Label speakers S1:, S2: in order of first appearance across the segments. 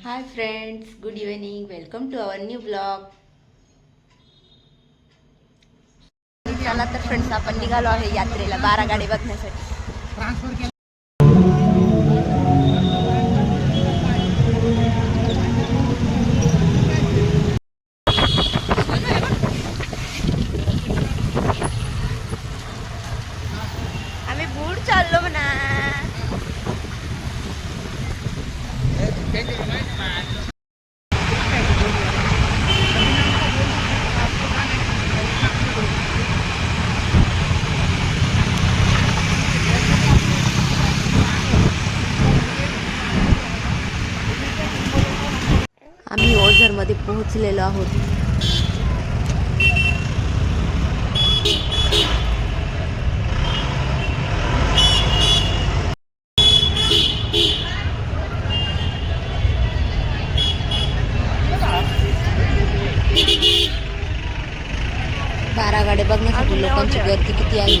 S1: Hi friends good evening welcome to our new blog चला तर friends आपण निघालो आहे यात्रेला बारा गाडी बघण्यासाठी आम्ही बूड चाललो म्हणा आम्ही पोहोचलेलो आहोत. बारा गाड्या बघण्यासाठी लोकांची गर्दी किती आहे?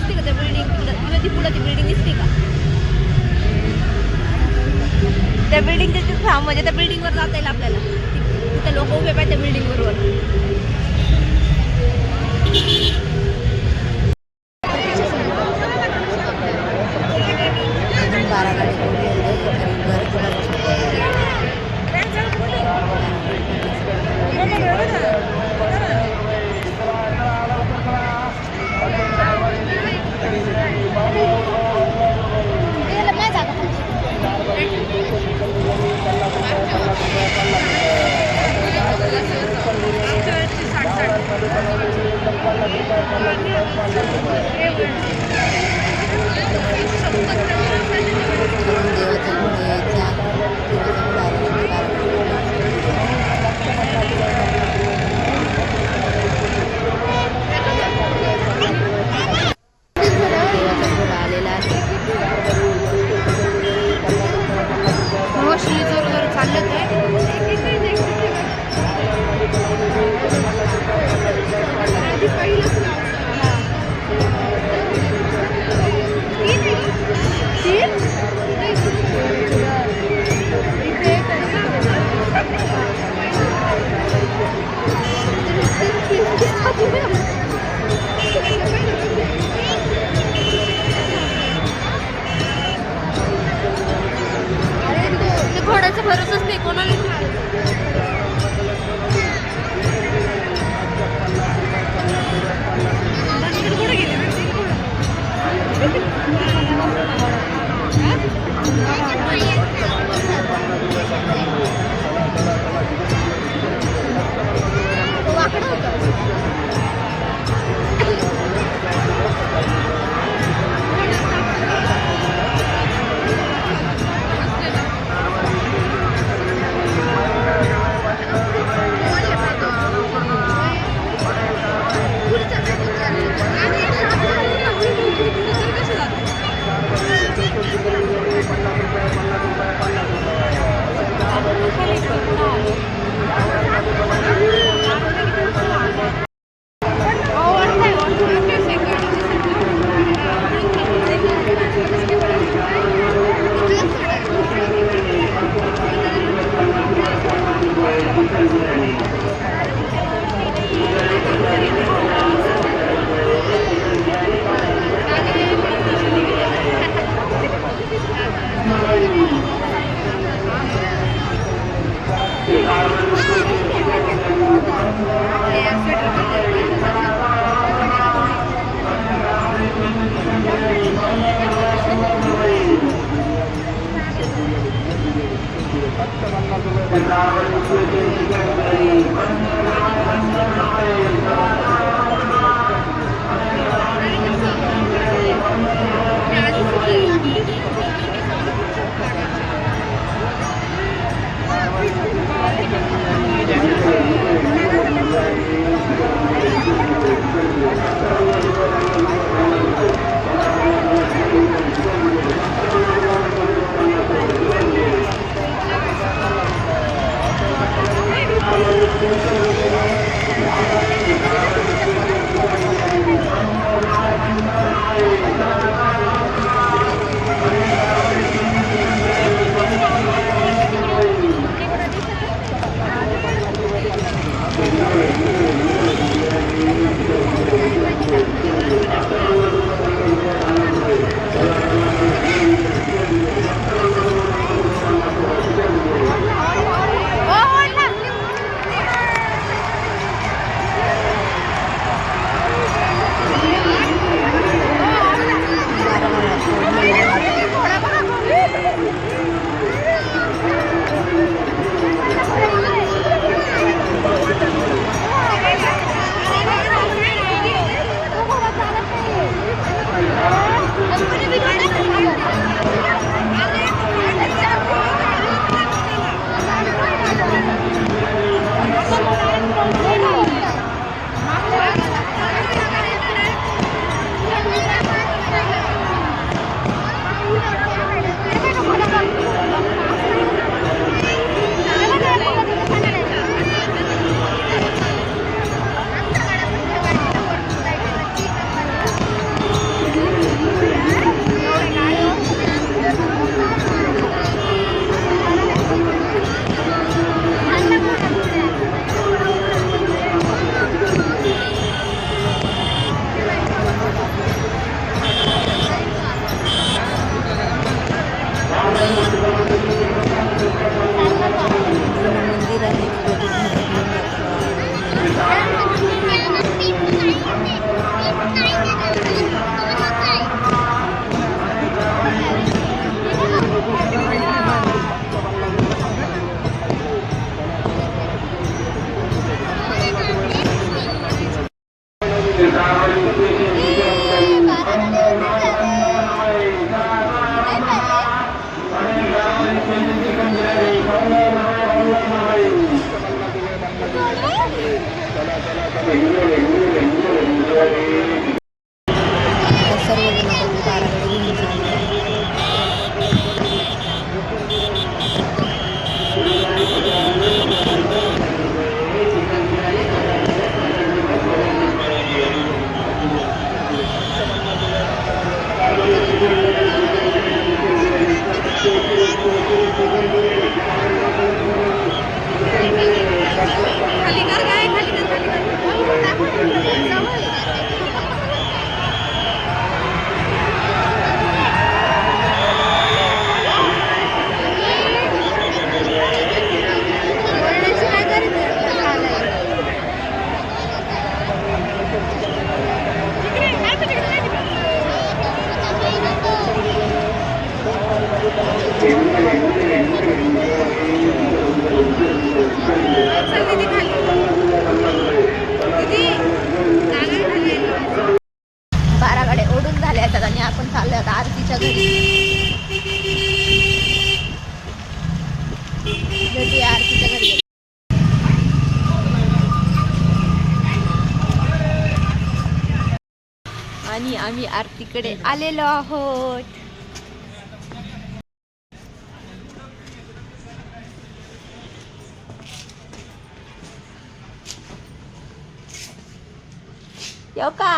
S1: दिसते का त्या बिल्डिंग तुला ती पुढं ती बिल्डिंग दिसते का? त्या बिल्डिंगच्या तिथं म्हणजे त्या बिल्डिंगवर जाता येईल आपल्याला. तिथे लोक उभे पाहिजे त्या बिल्डिंग
S2: हो श्री
S1: आणि आम्ही आरतीकडे आलेलो आहोत. येऊ का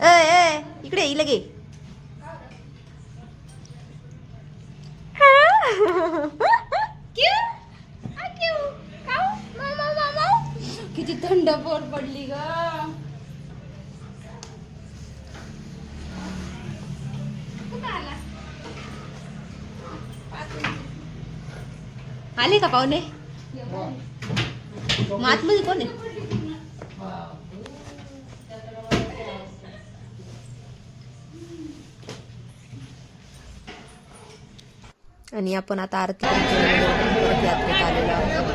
S1: ए ए इकडे लगे.
S2: किती थंड पोर पडली ग.
S1: आले का पाहुणे? मग आतमध्ये कोण आहे? आणि आपण आता आरती यात्रेत आलेलो आहोत.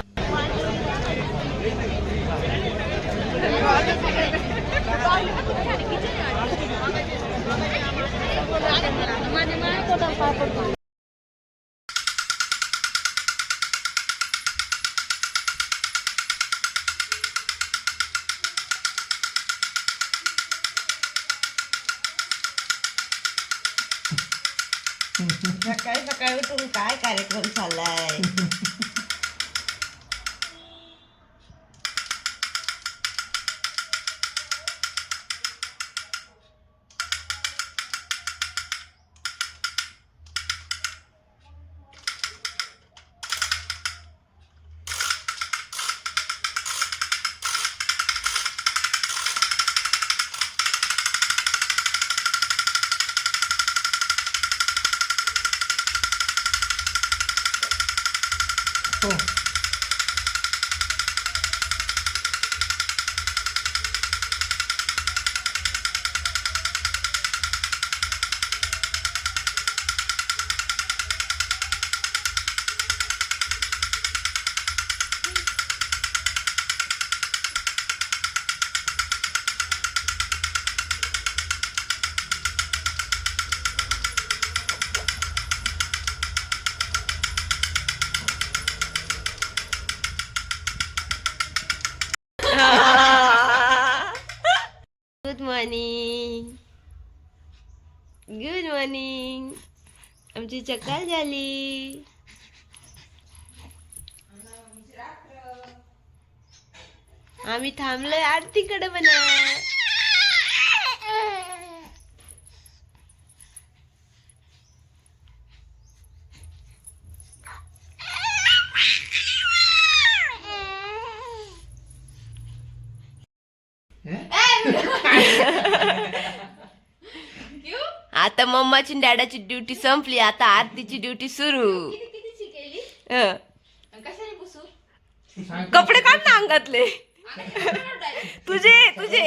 S3: tung cái
S1: cái được vẫn trả तुझी चक्कर झाली. आम्ही थांबलोय आरतीकडे म्हणा. मम्माची डॅडाची ड्युटी संपली आता आरतीची ड्युटी सुरू. हं. कपडे काढ ना अंगातले. तुझे तुझे.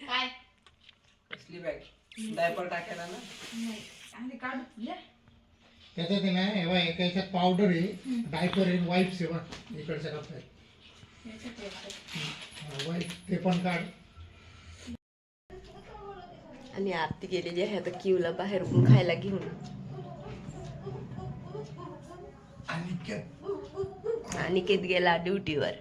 S2: काय?
S4: कसली बॅग डायपर टाकायला ना.
S5: त्याच्यात आहे ना हे बघ, एका याच्यात पावडर आहे डायपर आहे वाईप्स आहे बघ इकडच्या कप्प्यात वाईप ते पण काढ.
S1: आणि आरती गेलेली आहे आता किवला बाहेरून खायला घेऊन. अनिकेत गेला ड्युटीवर.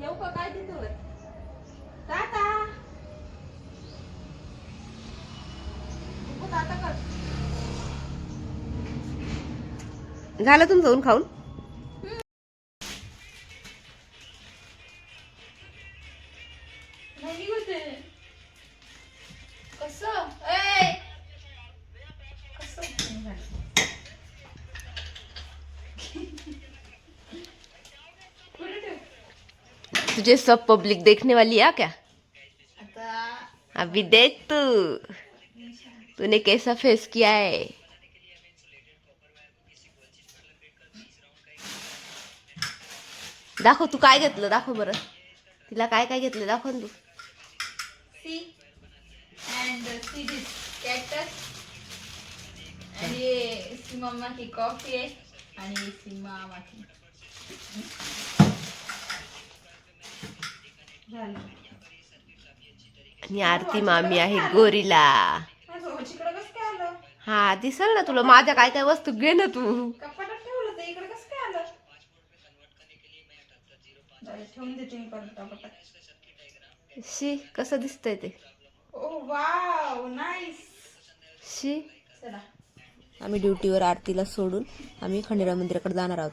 S2: येऊ का? काय तिथं टाटा तू टाटा कर.
S1: झालं तुमचं जाऊन खाऊन? तुझे सब पब्लिक देखने वाली है क्या? अभी देख तू। तूने कैसा फेस किया है? दाखव तू काय घेतलं? दाखव बरं. तिला काय काय घेतलं? दाखव तू.
S2: See and see this cactus आणि ये सी मम्मा की कॉफ़ी आहे आणि सी
S1: आणि आरती मामी आहे गोरीला.
S2: आलं?
S1: हा दिसल ना तुला माझ्या काय काय वस्तू घे ना तू. शी कसं दिसतंय ते? शी. आम्ही ड्युटीवर आरतीला सोडून आम्ही खंडेराव मंदिराकडे जाणार आहोत.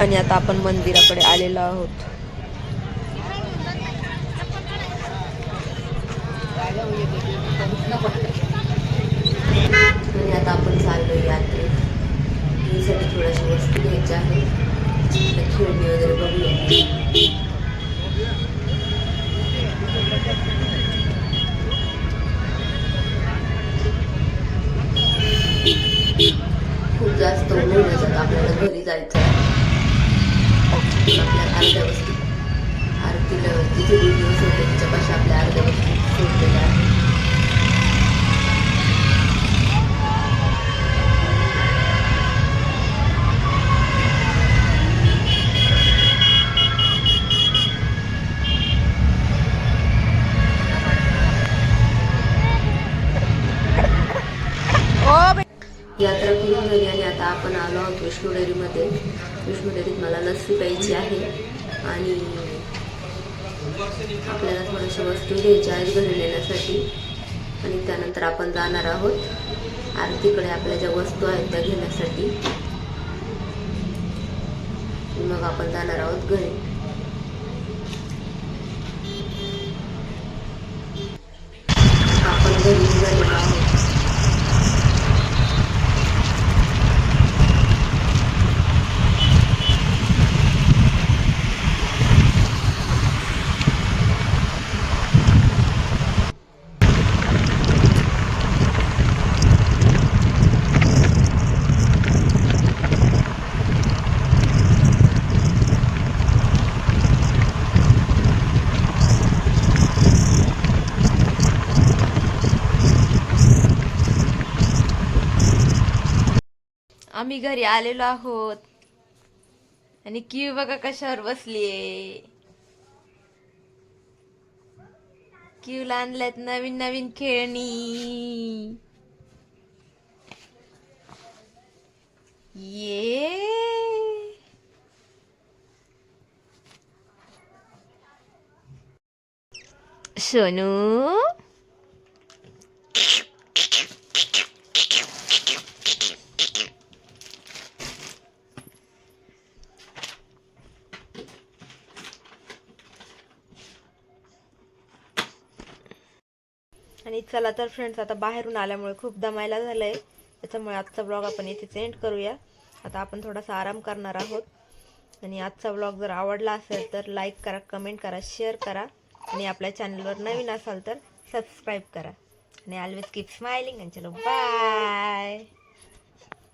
S1: आणि आता आपण मंदिराकडे आलेलो आहोत. आणि आता आपण चाललो आपण आलो आहोत विष्णू डेअरीमध्ये. विष्णू डेअरीत मला लस्सी प्यायची आहे. आणि आपल्याला थोड्याशा वस्तू घ्यायच्या आहेत घरी नेण्यासाठी. आणि त्यानंतर आपण जाणार आहोत. आरतीकडे आपल्या ज्या वस्तू आहेत त्या घेण्यासाठी. मग आपण जाणार आहोत घरी आपण घरी निघालेलो आहोत आम्ही घरी आलेलो आहोत. आणि किव बघा कशावर बसलीये. क्यूला आणल्यात नवीन नवीन खेळणी. ये. सोनू. आणि चला तर फ्रेंड्स आता बाहेरून आल्यामुळे खूप दमायला झालं आहे त्याच्यामुळे आजचा ब्लॉग आपण इथे एंड करूया. आता आपण थोडासा आराम करणार आहोत. आणि आजचा ब्लॉग जर आवडला असेल तर लाईक करा कमेंट करा शेअर करा. आणि आपल्या चॅनलवर नवीन असाल तर सबस्क्राईब करा. आणि ऑलवेज कीप स्माइलिंग आणि चलो बाय